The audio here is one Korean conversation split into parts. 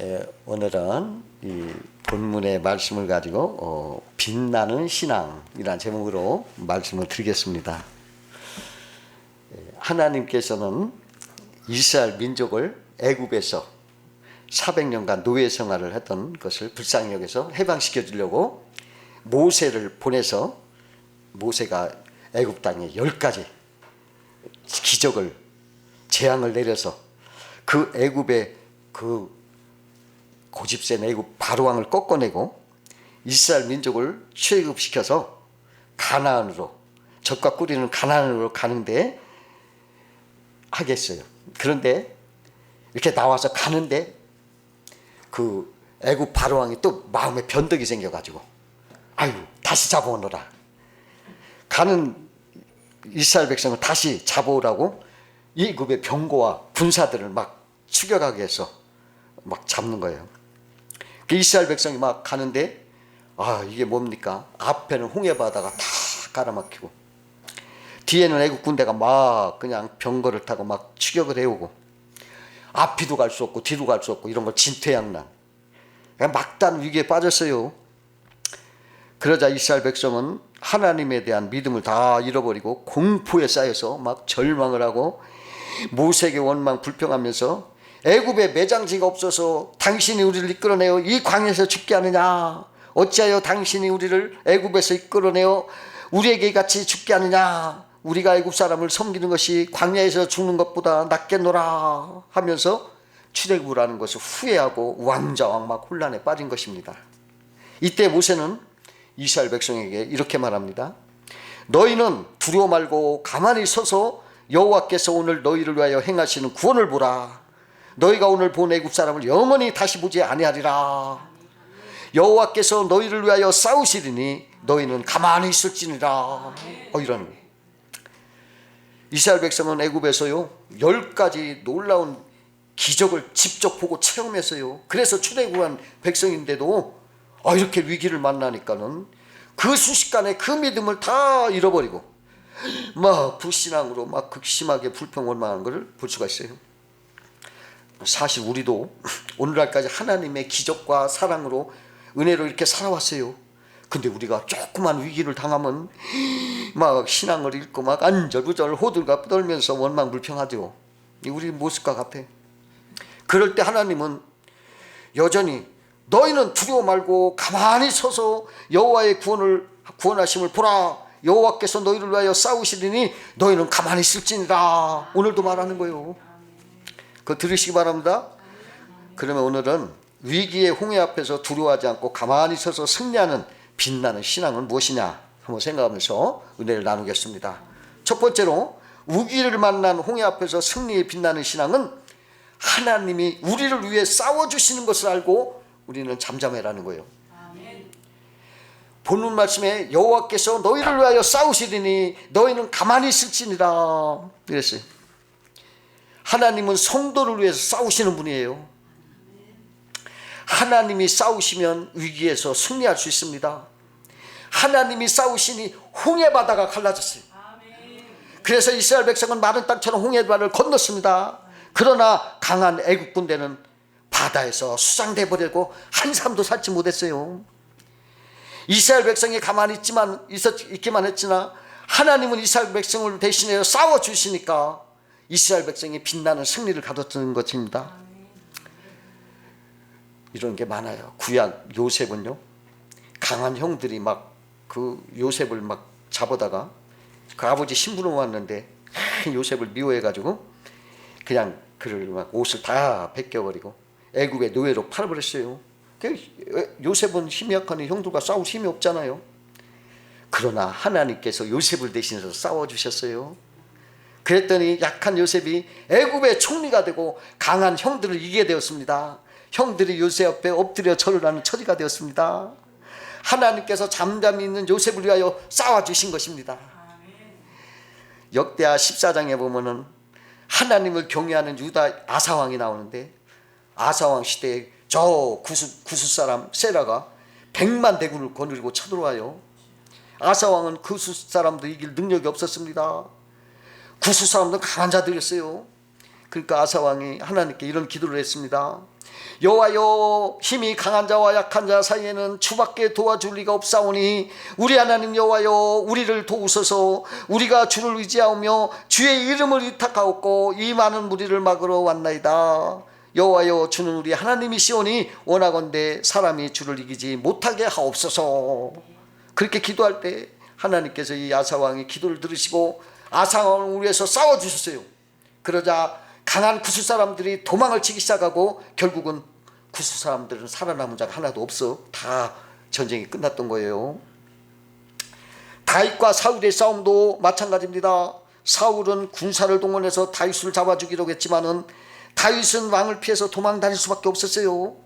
에, 오늘은 이 본문의 말씀을 가지고 어, 빛나는 신앙이라는 제목으로 말씀을 드리겠습니다. 에, 하나님께서는 이스라엘 민족을 애굽에서 400년간 노예 생활을 했던 것을 불쌍히 여겨서 해방시켜 주려고 모세를 보내서 모세가 애굽 땅에 열 가지 기적을 재앙을 내려서 그 애굽의 그 고집센 애굽 바로왕을 꺾어내고 이스라엘 민족을 출애굽시켜서 가나안으로 젖과 꿀이는 가나안으로 가는데 하겠어요. 그런데 이렇게 나와서 가는데 그 애굽 바로왕이 또 마음에 변덕이 생겨가지고 아유 다시 잡아오너라. 가는 이스라엘 백성을 다시 잡아오라고 이굽의 병거와 군사들을 막 추격하게 해서 막 잡는 거예요. 그 이스라엘 백성이 막 가는데 아 이게 뭡니까? 앞에는 홍해 바다가 다 깔아막히고 뒤에는 애국 군대가 막 그냥 병거를 타고 막 추격을 해오고 앞뒤도 갈 수 없고 뒤도 갈 수 없고 이런 걸 진퇴양난 그냥 막단 위기에 빠졌어요. 그러자 이스라엘 백성은 하나님에 대한 믿음을 다 잃어버리고 공포에 쌓여서 막 절망을 하고 모세에게 원망 불평하면서 애굽에 매장지가 없어서 당신이 우리를 이끌어내어 이 광야에서 죽게 하느냐 어찌하여 당신이 우리를 애굽에서 이끌어내어 우리에게 같이 죽게 하느냐 우리가 애굽 사람을 섬기는 것이 광야에서 죽는 것보다 낫겠노라 하면서 출애굽을 하는 것을 후회하고 왕자왕 막 혼란에 빠진 것입니다. 이때 모세는 이스라엘 백성에게 이렇게 말합니다. 너희는 두려워 말고 가만히 서서 여호와께서 오늘 너희를 위하여 행하시는 구원을 보라. 너희가 오늘 본 애굽 사람을 영원히 다시 보지 아니하리라. 여호와께서 너희를 위하여 싸우시리니 너희는 가만히 있을지니라. 어 이런 이스라엘 백성은 애굽에서요 열 가지 놀라운 기적을 직접 보고 체험했어요. 그래서 출애굽한 백성인데도 아 이렇게 위기를 만나니까는 그 순식간에 그 믿음을 다 잃어버리고 막 불신앙으로 막 극심하게 불평 원망하는 것을 볼 수가 있어요. 사실 우리도 오늘날까지 하나님의 기적과 사랑으로 은혜로 이렇게 살아왔어요. 근데 우리가 조그만 위기를 당하면 막 신앙을 잃고 막 안절부절 호들갑 떨면서 원망 불평하죠. 우리 모습과 같아. 그럴 때 하나님은 여전히 너희는 두려워 말고 가만히 서서 여호와의 구원을 구원하심을 보라. 여호와께서 너희를 위하여 싸우시리니 너희는 가만히 있을지니라. 오늘도 말하는 거예요. 그거 들으시기 바랍니다. 그러면 오늘은 위기의 홍해 앞에서 두려워하지 않고 가만히 서서 승리하는 빛나는 신앙은 무엇이냐 한번 생각하면서 은혜를 나누겠습니다. 첫 번째로 위기를 만난 홍해 앞에서 승리에 빛나는 신앙은 하나님이 우리를 위해 싸워 주시는 것을 알고 우리는 잠잠해라는 거예요. 본문 말씀에 여호와께서 너희를 위하여 싸우시리니 너희는 가만히 있을지니라 그랬어요. 하나님은 성도를 위해서 싸우시는 분이에요. 하나님이 싸우시면 위기에서 승리할 수 있습니다. 하나님이 싸우시니 홍해 바다가 갈라졌어요. 그래서 이스라엘 백성은 마른 땅처럼 홍해 바다를 건넜습니다. 그러나 강한 애국 군대는 바다에서 수장돼 버리고 한 사람도 살지 못했어요. 이스라엘 백성이 가만히 있지만 있었 있기만 했으나 하나님은 이스라엘 백성을 대신해 싸워 주시니까 이스라엘 백성이 빛나는 승리를 가졌던 것입니다. 이런 게 많아요. 구약 요셉은요. 강한 형들이 막 그 요셉을 막 잡아다가 그 아버지 신부로 왔는데 요셉을 미워해 가지고 그냥 그를 막 옷을 다 벗겨버리고 애굽의 노예로 팔아버렸어요. 그 요셉은 힘이 약하니 형들과 싸울 힘이 없잖아요. 그러나 하나님께서 요셉을 대신해서 싸워 주셨어요. 그랬더니 약한 요셉이 애굽의 총리가 되고 강한 형들을 이기게 되었습니다. 형들이 요셉 앞에 엎드려 절을 하는 처지가 되었습니다. 하나님께서 잠잠히 있는 요셉을 위하여 싸워 주신 것입니다. 역대하 14장에 보면은 하나님을 경외하는 유다 아사왕이 나오는데 아사왕 시대에 저 구수, 구수 사람 세라가 백만 대군을 거느리고 쳐들어와요. 아사왕은 구수 사람도 이길 능력이 없었습니다. 구수 사람도 강한 자들이었어요. 그러니까 아사 왕이 하나님께 이런 기도를 했습니다. 여호와여 힘이 강한 자와 약한 자 사이에는 주밖에 도와줄 리가 없사오니 우리 하나님 여호와여 우리를 도우소서 우리가 주를 의지하오며 주의 이름을 위탁하옵고 이 많은 무리를 막으러 왔나이다 여호와여 주는 우리 하나님이시오니 원하건대 사람이 주를 이기지 못하게 하옵소서 그렇게 기도할 때 하나님께서 이 아사왕의 기도를 들으시고 아사왕을 위해서 싸워 주셨어요 그러자 강한 구수 사람들이 도망을 치기 시작하고 결국은 구수 사람들은 살아남은 자가 하나도 없어 다 전쟁이 끝났던 거예요. 다윗과 사울의 싸움도 마찬가지입니다. 사울은 군사를 동원해서 다윗을 잡아 죽이려고 했지만은 다윗은 왕을 피해서 도망 다닐 수밖에 없었어요.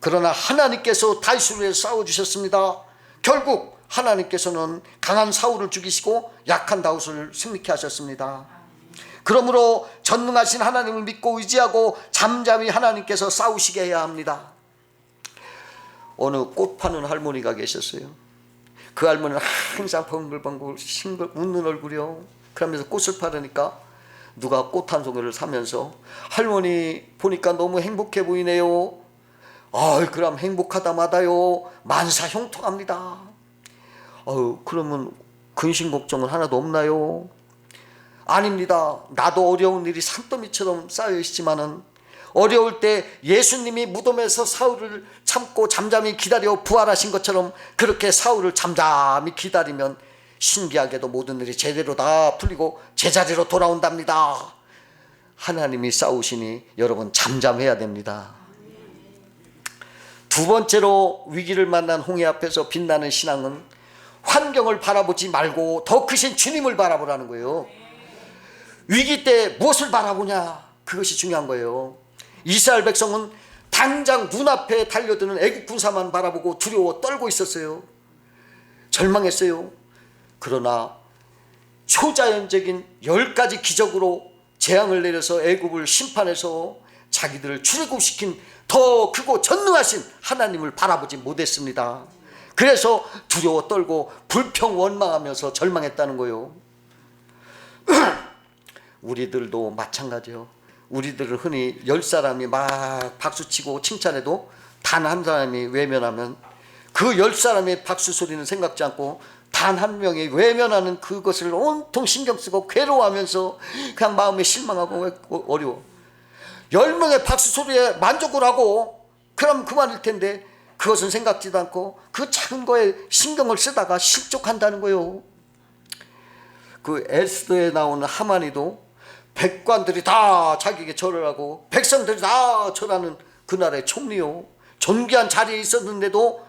그러나 하나님께서 다윗을 위해 싸워 주셨습니다. 결국 하나님께서는 강한 사울을 죽이시고 약한 다윗을 승리케 하셨습니다. 그러므로 전능하신 하나님을 믿고 의지하고 잠잠히 하나님께서 싸우시게 해야 합니다. 어느 꽃 파는 할머니가 계셨어요. 그 할머니는 항상 벙글벙글 싱글 웃는 얼굴이요. 그러면서 꽃을 파르니까 누가 꽃 한 송이를 사면서 할머니 보니까 너무 행복해 보이네요. 아, 그럼 행복하다마다요. 만사 형통합니다. 어유, 그러면 근심 걱정은 하나도 없나요? 아닙니다. 나도 어려운 일이 산더미처럼 쌓여 있지만은 어려울 때 예수님이 무덤에서 사울을 참고 잠잠히 기다려 부활하신 것처럼 그렇게 사울을 잠잠히 기다리면 신기하게도 모든 일이 제대로 다 풀리고 제자리로 돌아온답니다. 하나님이 싸우시니 여러분 잠잠해야 됩니다. 두 번째로 위기를 만난 홍해 앞에서 빛나는 신앙은 환경을 바라보지 말고 더 크신 주님을 바라보라는 거예요. 위기 때 무엇을 바라보냐 그것이 중요한 거예요. 이스라엘 백성은 당장 눈앞에 달려드는 애국 군사만 바라보고 두려워 떨고 있었어요. 절망했어요. 그러나 초자연적인 열 가지 기적으로 재앙을 내려서 애국을 심판해서 자기들을 출애굽시킨 더 크고 전능하신 하나님을 바라보지 못했습니다. 그래서 두려워 떨고 불평 원망하면서 절망했다는 거예요. 우리들도 마찬가지요. 우리들을 흔히 열 사람이 막 박수치고 칭찬해도 단 한 사람이 외면하면 그 열 사람의 박수 소리는 생각지 않고 단 한 명이 외면하는 그것을 온통 신경 쓰고 괴로워하면서 그냥 마음에 실망하고 어려워. 열 명의 박수 소리에 만족을 하고 그럼 그만일 텐데 그것은 생각지도 않고 그 작은 거에 신경을 쓰다가 실족한다는 거요. 그 에스더에 나오는 하만이도 백관들이 다 자기에게 절을 하고 백성들이 다 절하는 그 나라의 총리요. 존귀한 자리에 있었는데도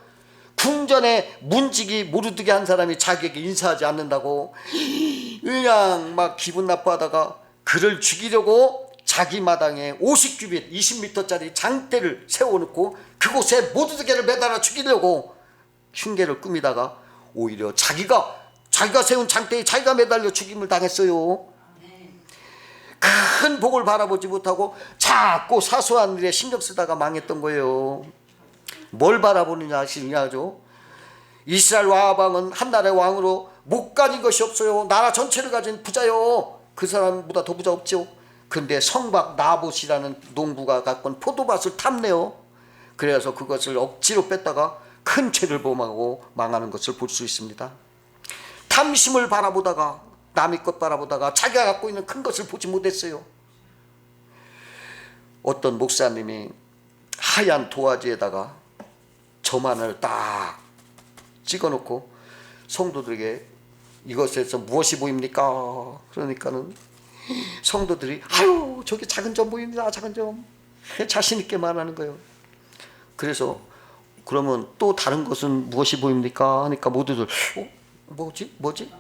궁전에 문지기 무르드게 한 사람이 자기에게 인사하지 않는다고 그냥 막 기분 나빠하다가 그를 죽이려고 자기 마당에 50규빗 20m짜리 장대를 세워놓고 그곳에 모두개를 매달아 죽이려고 흉계를 꾸미다가 오히려 자기가 자기가 세운 장대에 자기가 매달려 죽임을 당했어요. 큰 복을 바라보지 못하고 자꾸 사소한 일에 신경 쓰다가 망했던 거예요. 뭘 바라보느냐 하시냐죠. 이스라엘 왕은 한 나라의 왕으로 못 가진 것이 없어요. 나라 전체를 가진 부자요. 그 사람보다 더 부자 없죠. 근데 성박 나봇이라는 농부가 갖고 온 포도밭을 탐내요. 그래서 그것을 억지로 뺐다가 큰 죄를 범하고 망하는 것을 볼 수 있습니다. 탐심을 바라보다가 남의 것 바라보다가 자기가 갖고 있는 큰 것을 보지 못했어요. 어떤 목사님이 하얀 도화지에다가 저만을 딱 찍어놓고 성도들에게 이것에서 무엇이 보입니까? 그러니까는 성도들이 아유 저기 작은 점 보입니다 작은 점 자신 있게 말하는 거예요. 그래서 그러면 또 다른 것은 무엇이 보입니까? 하니까 모두들 어 뭐지 뭐지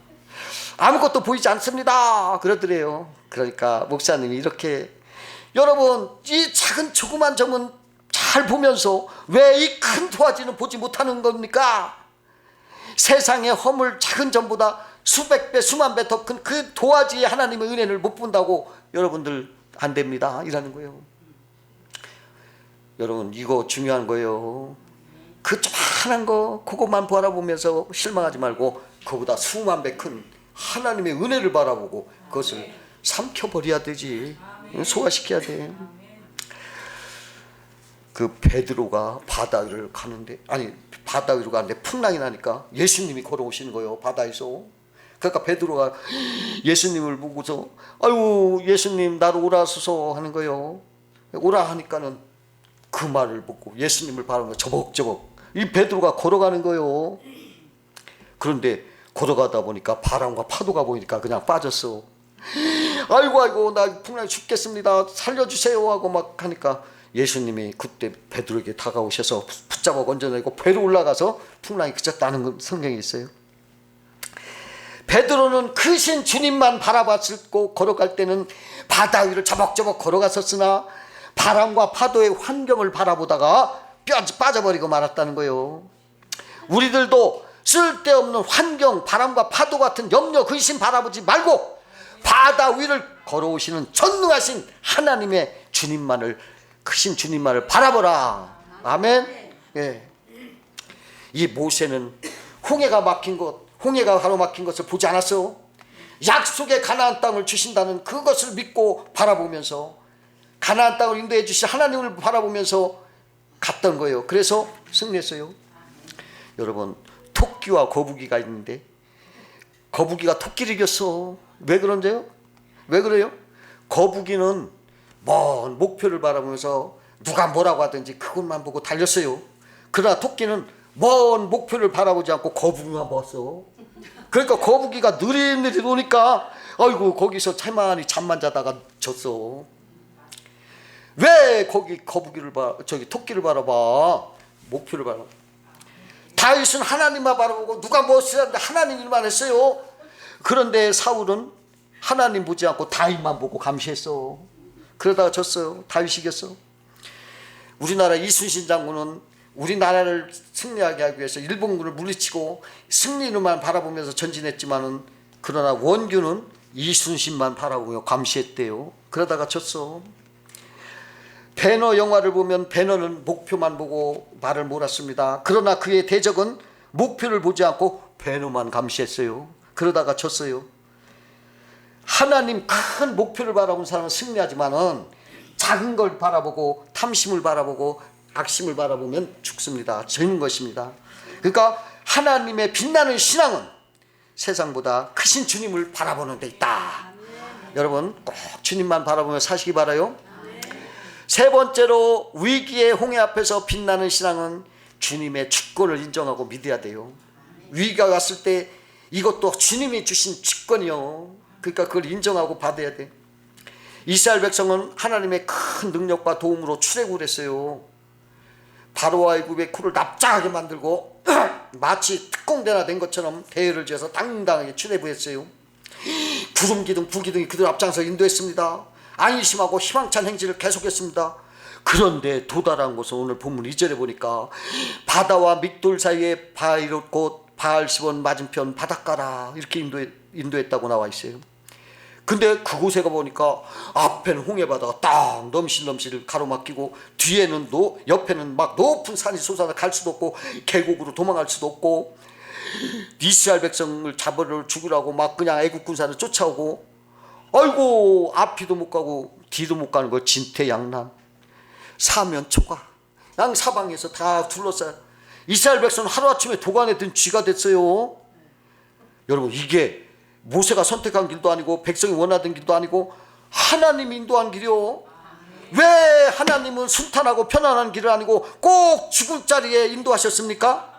아무것도 보이지 않습니다. 그러더래요. 그러니까 목사님이 이렇게 여러분 이 작은 조그만 점은 잘 보면서 왜 이 큰 도화지는 보지 못하는 겁니까? 세상의 허물 작은 점보다 수백 배 수만 배 더 큰 그 도화지의 하나님의 은혜를 못 본다고 여러분들 안 됩니다. 이라는 거예요. 여러분 이거 중요한 거예요. 그 조그만한 거 그것만 바라보면서 실망하지 말고 그보다 수만 배 큰 하나님의 은혜를 바라보고 그것을 삼켜버려야 되지. 소화시켜야 돼. 그 베드로가 바다 위를 가는데 아니 바다 위로 가는데 풍랑이 나니까 예수님이 걸어오시는 거예요 바다에서. 그러니까 베드로가 예수님을 보고서 아유 예수님 나를 오라소서 하는 거예요. 오라 하니까는 그 말을 보고 예수님을 바라보며 저벅저벅. 이 베드로가 걸어가는 거예요. 그런데 걸어가다 보니까 바람과 파도가 보이니까 그냥 빠졌어. 아이고 아이고 나 풍랑에 죽겠습니다. 살려주세요 하고 막 하니까 예수님이 그때 베드로에게 다가오셔서 붙잡아 건져내고 배로 올라가서 풍랑이 그쳤다는 건 성경에 있어요. 베드로는 크신 주님만 바라봤고 걸어갈 때는 바다 위를 저벅저벅 걸어갔었으나 바람과 파도의 환경을 바라보다가 뼈 빠져버리고 말았다는 거예요 우리들도 쓸데없는 환경, 바람과 파도 같은 염려, 근심 바라보지 말고 바다 위를 걸어오시는 전능하신 하나님의 주님만을 크신 주님만을 바라보라. 아멘. 예. 이 모세는 홍해가 막힌 것, 홍해가 가로막힌 것을 보지 않았어. 약속의 가나안 땅을 주신다는 그것을 믿고 바라보면서 가나안 땅을 인도해 주신 하나님을 바라보면서 갔던 거예요. 그래서 승리했어요. 여러분 토끼와 거북이가 있는데 거북이가 토끼를 이겼어. 왜 그런데요? 왜 그래요? 거북이는 먼 목표를 바라보면서 누가 뭐라고 하든지 그것만 보고 달렸어요. 그러나 토끼는 먼 목표를 바라보지 않고 거북이만 봤어. 그러니까 거북이가 느릿느릿 오니까 아이고 거기서 차만히 잠만 자다가 졌어. 왜 거기 거북이를 봐 저기 토끼를 바라봐 목표를 바라. 다윗은 하나님만 바라보고 누가 무엇이라는데 하나님 일만 했어요. 그런데 사울은 하나님 보지 않고 다윗만 보고 감시했어. 그러다가 졌어요. 다윗이 이겼어. 우리나라 이순신 장군은 우리나라를 승리하게 하기 위해서 일본군을 물리치고 승리를만 바라보면서 전진했지만은 그러나 원규는 이순신만 바라보며 감시했대요. 그러다가 졌어. 배너 영화를 보면 배너는 목표만 보고 말을 몰았습니다. 그러나 그의 대적은 목표를 보지 않고 배너만 감시했어요. 그러다가 졌어요. 하나님 큰 목표를 바라본 사람은 승리하지만은 작은 걸 바라보고 탐심을 바라보고 악심을 바라보면 죽습니다. 지는 것입니다. 그러니까 하나님의 빛나는 신앙은 세상보다 크신 주님을 바라보는 데 있다. 여러분 꼭 주님만 바라보며 사시기 바라요. 세 번째로 위기의 홍해 앞에서 빛나는 신앙은 주님의 주권을 인정하고 믿어야 돼요. 위기가 왔을 때 이것도 주님이 주신 주권이요. 그러니까 그걸 인정하고 받아야 돼. 이스라엘 백성은 하나님의 큰 능력과 도움으로 출애굽을 했어요. 바로와 애굽의 쿠를 납작하게 만들고 마치 특공대나 된 것처럼 대회를 지어서 당당하게 출애굽했어요. 구름 기둥, 불 기둥이 그들 앞장서 인도했습니다. 안심하고 희망찬 행진을 계속했습니다. 그런데 도달한 곳은 오늘 본문 2절에 보니까 바다와 밑돌 사이에 바이롯 곧 바알시본 맞은편 바닷가라 이렇게 인도했, 인도했다고 나와 있어요. 근데 그곳에 가보니까 앞에는 홍해바다가 딱 넘실넘실 가로막히고 뒤에는 노, 옆에는 막 높은 산이 솟아나 갈 수도 없고 계곡으로 도망갈 수도 없고 이스라엘 백성을 잡으려 죽으라고 막 그냥 애국 군사를 쫓아오고 아이고 앞이도 못 가고 뒤도 못 가는 거 진퇴양난 사면 초가 양 사방에서 다 둘러싸. 이스라엘 백성은 하루아침에 도관에 든 쥐가 됐어요. 여러분 이게 모세가 선택한 길도 아니고 백성이 원하던 길도 아니고 하나님이 인도한 길이요. 왜 하나님은 순탄하고 편안한 길을 아니고 꼭 죽을 자리에 인도하셨습니까?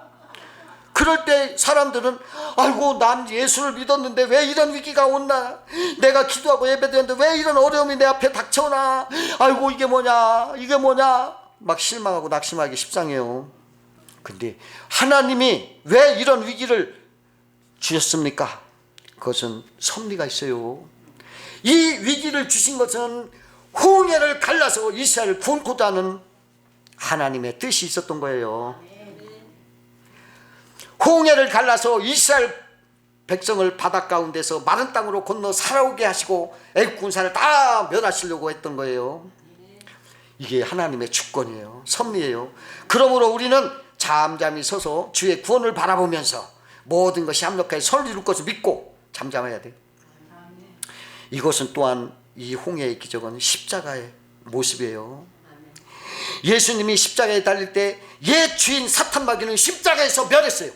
그럴 때 사람들은 아이고 난 예수를 믿었는데 왜 이런 위기가 온나? 내가 기도하고 예배드렸는데 왜 이런 어려움이 내 앞에 닥쳐오나? 아이고 이게 뭐냐? 이게 뭐냐? 막 실망하고 낙심하기 십상해요. 근데 하나님이 왜 이런 위기를 주셨습니까? 그것은 섭리가 있어요. 이 위기를 주신 것은 홍해를 갈라서 이스라엘을 구원코도 하는 하나님의 뜻이 있었던 거예요 홍해를 갈라서 이스라엘 백성을 바닷 가운데서 마른 땅으로 건너 살아오게 하시고 애국 군사를 다 멸하시려고 했던 거예요. 이게 하나님의 주권이에요. 섭리예요. 그러므로 우리는 잠잠히 서서 주의 구원을 바라보면서 모든 것이 합력하여 설 이룰 것을 믿고 잠잠해야 돼요. 이것은 또한 이 홍해의 기적은 십자가의 모습이에요. 예수님이 십자가에 달릴 때 옛 주인 사탄 마귀는 십자가에서 멸했어요.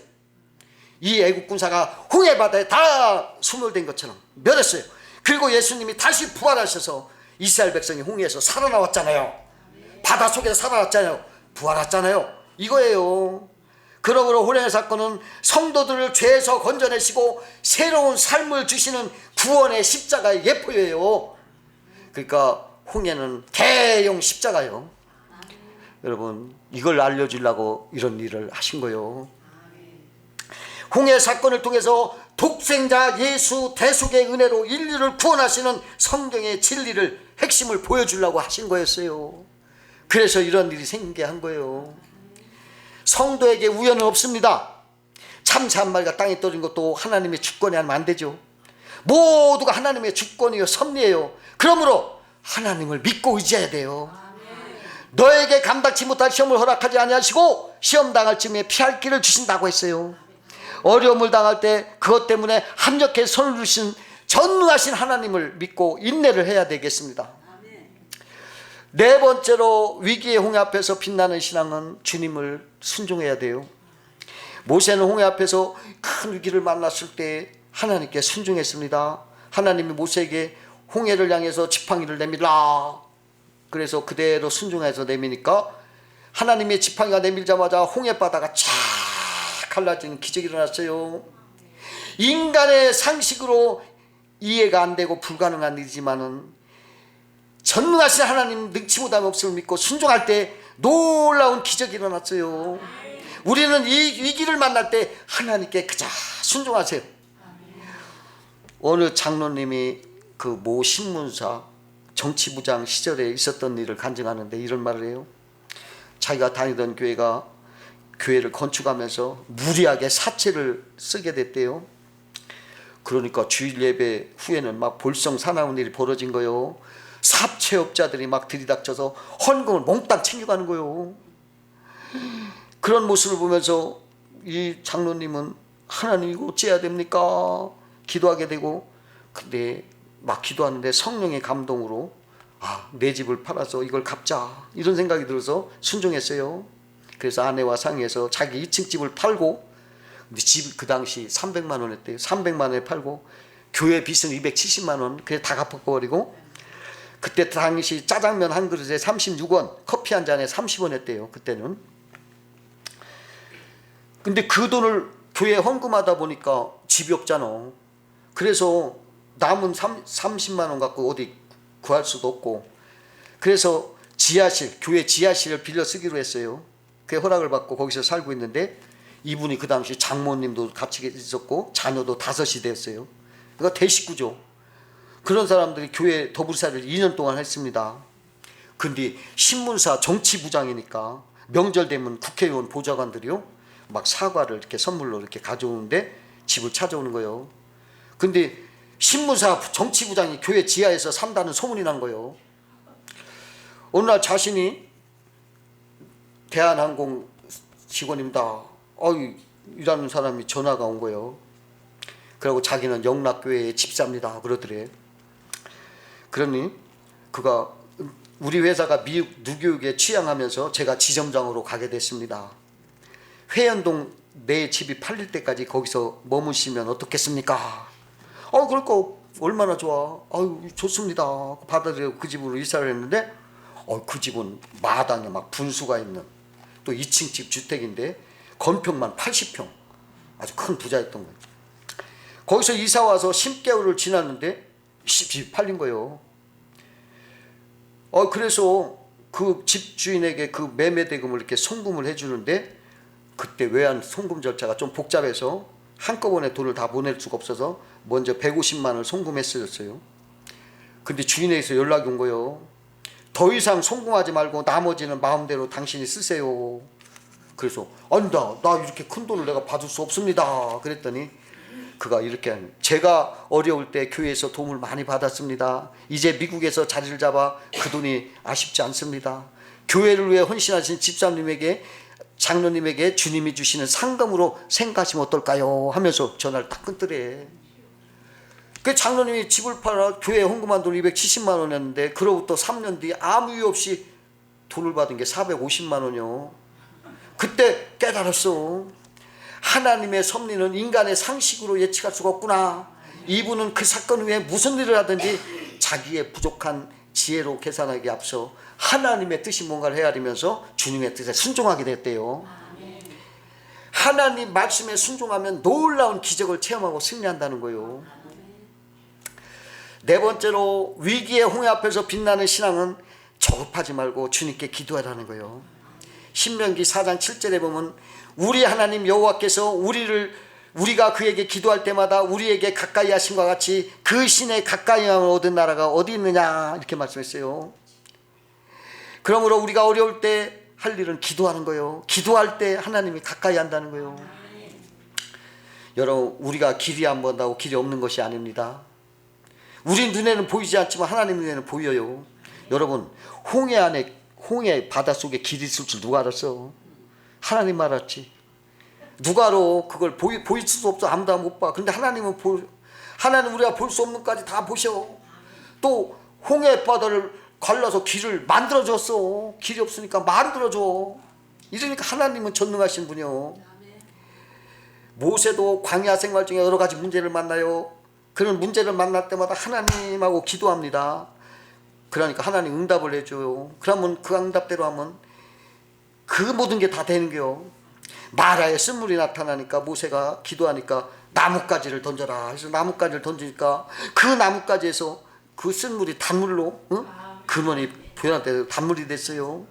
이 애국 군사가 홍해 바다에 다 소멸된 것처럼 멸했어요. 그리고 예수님이 다시 부활하셔서 이스라엘 백성이 홍해에서 살아나왔잖아요. 바다 속에서 살아났잖아요. 부활했잖아요. 이거예요. 그러므로 호련의 사건은 성도들을 죄에서 건져내시고 새로운 삶을 주시는 구원의 십자가의 예표예요. 그러니까 홍해는 대형 십자가요. 여러분 이걸 알려주려고 이런 일을 하신 거예요. 홍해 사건을 통해서 독생자 예수 대속의 은혜로 인류를 구원하시는 성경의 진리를 핵심을 보여주려고 하신 거였어요. 그래서 이런 일이 생기게 한 거예요. 성도에게 우연은 없습니다. 참새 한 마리가 땅에 떨어진 것도 하나님의 주권이 하면 안 되죠. 모두가 하나님의 주권이요 섭리예요. 그러므로 하나님을 믿고 의지해야 돼요. 너에게 감당치 못할 시험을 허락하지 아니하시고 시험 당할 쯤에 피할 길을 주신다고 했어요. 어려움을 당할 때 그것 때문에 합력해 손을 주신 전능하신 하나님을 믿고 인내를 해야 되겠습니다. 네 번째로 위기의 홍해 앞에서 빛나는 신앙은 주님을 순종해야 돼요. 모세는 홍해 앞에서 큰 위기를 만났을 때 하나님께 순종했습니다. 하나님이 모세에게 홍해를 향해서 지팡이를 내밀라. 그래서 그대로 순종해서 내미니까 하나님의 지팡이가 내밀자마자 홍해 바다가 쫙 갈라지는 기적이 일어났어요. 인간의 상식으로 이해가 안 되고 불가능한 일이지만은 전능하신 하나님 능치 못함 없음을 믿고 순종할 때 놀라운 기적이 일어났어요. 우리는 이 위기를 만날 때 하나님께 그저 순종하세요. 어느 장로님이 그 모 신문사 정치부장 시절에 있었던 일을 간증하는데 이런 말을 해요. 자기가 다니던 교회가 교회를 건축하면서 무리하게 사채를 쓰게 됐대요. 그러니까 주일 예배 후에는 막 볼성 사나운 일이 벌어진 거요. 사채업자들이 막 들이닥쳐서 헌금을 몽땅 챙겨가는 거요. 그런 모습을 보면서 이 장로님은 하나님 이거 어찌해야 됩니까? 기도하게 되고 근데 막 기도하는데 성령의 감동으로 아, 내 집을 팔아서 이걸 갚자 이런 생각이 들어서 순종했어요. 그래서 아내와 상의해서 자기 2층 집을 팔고 근데 집 그 당시 300만 원 했대요. 300만 원에 팔고 교회 빚은 270만 원 그래 다 갚아버리고 그때 당시 짜장면 한 그릇에 36원 커피 한 잔에 30원 했대요. 그때는 근데 그 돈을 교회 헌금하다 보니까 집이 없잖아. 그래서 남은 3, 30만 원 갖고 어디 구할 수도 없고 그래서 지하실 교회 지하실을 빌려 쓰기로 했어요. 그 허락을 받고 거기서 살고 있는데 이분이 그 당시 장모님도 같이 있었고 자녀도 다섯이 됐어요. 그러니까 대식구죠. 그런 사람들이 교회 더불사를 2년 동안 했습니다. 근데 신문사 정치부장이니까 명절 되면 국회의원 보좌관들이요 막 사과를 이렇게 선물로 이렇게 가져오는데 집을 찾아오는 거예요. 근데 신문사 정치부장이 교회 지하에서 산다는 소문이 난 거예요. 어느 날 자신이 대한항공 직원입니다. 어이 이라는 사람이 전화가 온 거예요. 그리고 자기는 영락교회의 집사입니다. 그러더래. 그러니 그가 우리 회사가 미국 누교육에 취향하면서 제가 지점장으로 가게 됐습니다. 회연동 내 집이 팔릴 때까지 거기서 머무시면 어떻겠습니까? 어, 그럴까 얼마나 좋아. 아유, 좋습니다. 받아들이고 그 집으로 이사를 했는데, 어, 그 집은 마당에 막 분수가 있는 또 2층 집 주택인데 건평만 80평. 아주 큰 부자였던 거예요. 거기서 이사 와서 10개월을 지났는데 집이 팔린 거예요. 어, 그래서 그 집주인에게 그 매매 대금을 이렇게 송금을 해주는데 그때 외환 송금 절차가 좀 복잡해서 한꺼번에 돈을 다 보낼 수가 없어서 먼저 150만 원을 송금했었어요. 근데 주인에게서 연락이 온 거예요. 더 이상 송금하지 말고 나머지는 마음대로 당신이 쓰세요. 그래서 아니다 나 이렇게 큰 돈을 내가 받을 수 없습니다. 그랬더니 그가 이렇게 제가 어려울 때 교회에서 도움을 많이 받았습니다. 이제 미국에서 자리를 잡아 그 돈이 아쉽지 않습니다. 교회를 위해 헌신하신 집사님에게 장로님에게 주님이 주시는 상금으로 생각하시면 어떨까요? 하면서 전화를 딱 끊더래. 그 장로님이 집을 팔아 교회에 헌금한 돈 270만 원이었는데 그로부터 3년 뒤에 아무 이유 없이 돈을 받은 게 450만 원이요. 그때 깨달았어. 하나님의 섭리는 인간의 상식으로 예측할 수가 없구나. 이분은 그 사건 후에 무슨 일을 하든지 자기의 부족한 지혜로 계산하기 앞서 하나님의 뜻이 뭔가를 헤아리면서 주님의 뜻에 순종하게 됐대요. 하나님 말씀에 순종하면 놀라운 기적을 체험하고 승리한다는 거예요. 네 번째로 위기의 홍해 앞에서 빛나는 신앙은 조급하지 말고 주님께 기도하라는 거예요. 신명기 4장 7절에 보면 우리 하나님 여호와께서 우리를 우리가 그에게 기도할 때마다 우리에게 가까이 하심과 같이 그 신의 가까이 함을 얻은 나라가 어디 있느냐 이렇게 말씀했어요. 그러므로 우리가 어려울 때 할 일은 기도하는 거예요. 기도할 때 하나님이 가까이 한다는 거예요. 여러분 우리가 길이 안 본다고 길이 없는 것이 아닙니다. 우리 눈에는 보이지 않지만 하나님 눈에는 보여요. 여러분 홍해 안에 홍해 바다 속에 길이 있을 줄 누가 알았어? 하나님 알았지. 누가 알아? 그걸 보이, 보일 수도 없어. 아무도 못 봐. 근데 하나님은 보, 하나님 우리가 볼 수 없는 까지 다 보셔. 또 홍해 바다를 갈라서 길을 만들어 줬어. 길이 없으니까 만들어 줘. 이러니까 하나님은 전능하신 분이요. 모세도 광야 생활 중에 여러 가지 문제를 만나요. 그런 문제를 만날 때마다 하나님하고 기도합니다. 그러니까 하나님 응답을 해줘요. 그러면 그 응답대로 하면 그 모든 게 다 되는 게요. 마라에 쓴물이 나타나니까 모세가 기도하니까 나뭇가지를 던져라. 해서 나뭇가지를 던지니까 그 나뭇가지에서 그 쓴물이 단물로 응? 근원이 보현한테 단물이 됐어요.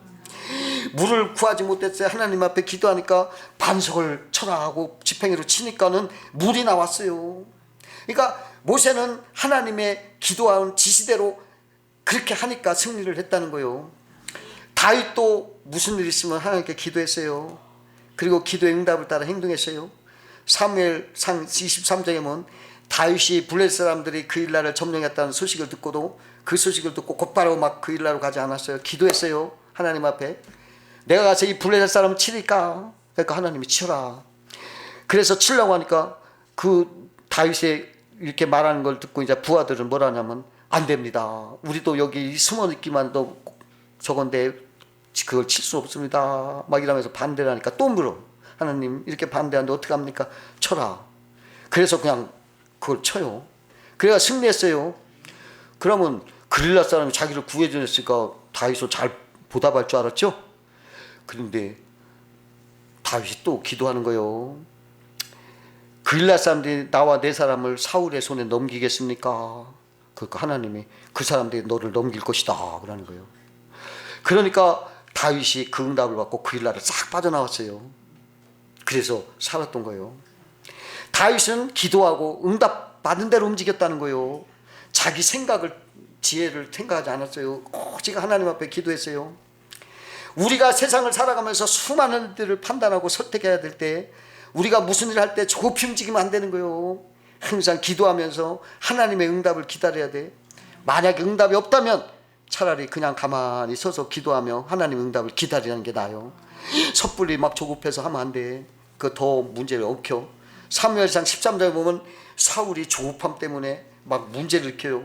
물을 구하지 못했어요. 하나님 앞에 기도하니까 반석을 쳐라 하고 지팡이로 치니까는 물이 나왔어요. 그러니까 모세는 하나님의 기도한 지시대로 그렇게 하니까 승리를 했다는 거예요. 다윗도 무슨 일 있으면 하나님께 기도했어요. 그리고 기도의 응답을 따라 행동했어요. 사무엘 상 23장에 보면 다윗이 블레 사람들이 그 일날을 점령했다는 소식을 듣고도 그 소식을 듣고 곧바로 막 그 일날로 가지 않았어요. 기도했어요. 하나님 앞에. 내가 가서 이 블레 사람 치니까 그러니까 하나님이 치라. 그래서 치려고 하니까 그 다윗의 이렇게 말하는 걸 듣고 이제 부하들은 뭐라 하냐면 안 됩니다. 우리도 여기 숨어 있기만도 저건데 그걸 칠 수 없습니다. 막 이러면서 반대를 하니까 또 물어. 하나님 이렇게 반대하는데 어떻게 합니까? 쳐라. 그래서 그냥 그걸 쳐요. 그래야 승리했어요. 그러면 그릴라 사람이 자기를 구해줬으니까 다윗을 잘 보답할 줄 알았죠? 그런데 다윗이 또 기도하는 거예요. 그릴라 사람들이 나와 내 사람을 사울의 손에 넘기겠습니까? 그러니까 하나님이 그 사람들이 너를 넘길 것이다 그러는 거예요. 그러니까 다윗이 그 응답을 받고 그릴라를 싹 빠져나왔어요. 그래서 살았던 거예요. 다윗은 기도하고 응답 받은 대로 움직였다는 거예요. 자기 생각을 지혜를 생각하지 않았어요. 오직 하나님 앞에 기도했어요. 우리가 세상을 살아가면서 수많은 일들을 판단하고 선택해야 될 때 우리가 무슨 일을 할 때 조급히 움직이면 안 되는 거예요. 항상 기도하면서 하나님의 응답을 기다려야 돼. 만약에 응답이 없다면 차라리 그냥 가만히 서서 기도하며 하나님 응답을 기다리는 게 나아요. 섣불리 막 조급해서 하면 안 돼. 그 더 문제를 엉켜. 사무엘상 13장에 보면 사울이 조급함 때문에 막 문제를 일으켜요.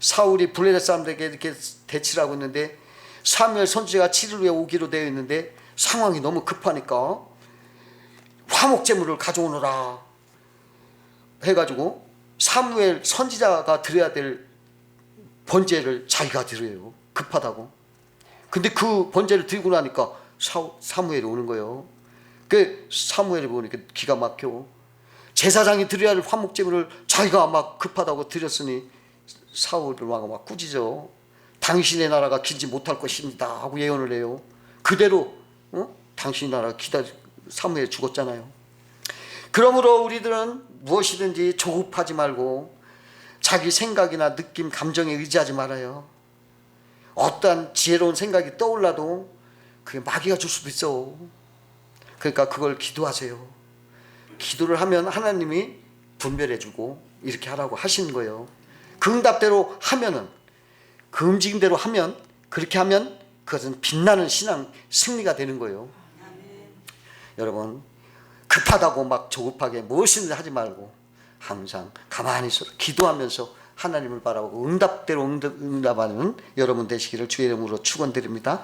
사울이 블레셋 사람들에게 이렇게 대치를 하고 있는데 사무엘 선지자가 7일 후에 오기로 되어 있는데 상황이 너무 급하니까 화목제물을 가져오너라 해가지고 사무엘 선지자가 드려야 될 번제를 자기가 드려요. 급하다고. 근데 그 번제를 들고 나니까 사, 사무엘이 오는 거예요. 그 사무엘이 보니까 기가 막혀. 제사장이 드려야 할 화목제물을 자기가 막 급하다고 드렸으니 사울을 막, 막 꾸짖어. 당신의 나라가 길지 못할 것입니다 하고 예언을 해요. 그대로 어? 당신 나라가 기다 사무엘 죽었잖아요. 그러므로 우리들은 무엇이든지 조급하지 말고 자기 생각이나 느낌, 감정에 의지하지 말아요. 어떠한 지혜로운 생각이 떠올라도 그게 마귀가 줄 수도 있어. 그러니까 그걸 기도하세요. 기도를 하면 하나님이 분별해주고 이렇게 하라고 하시는 거예요. 그 응답대로 하면은 그 움직임대로 하면 그렇게 하면 그것은 빛나는 신앙 승리가 되는 거예요. 여러분 급하다고 막 조급하게 무엇이든 하지 말고 항상 가만히 있어 기도하면서 하나님을 바라보고 응답대로 응답, 응답하는 여러분 되시기를 주의 이름으로 축원드립니다.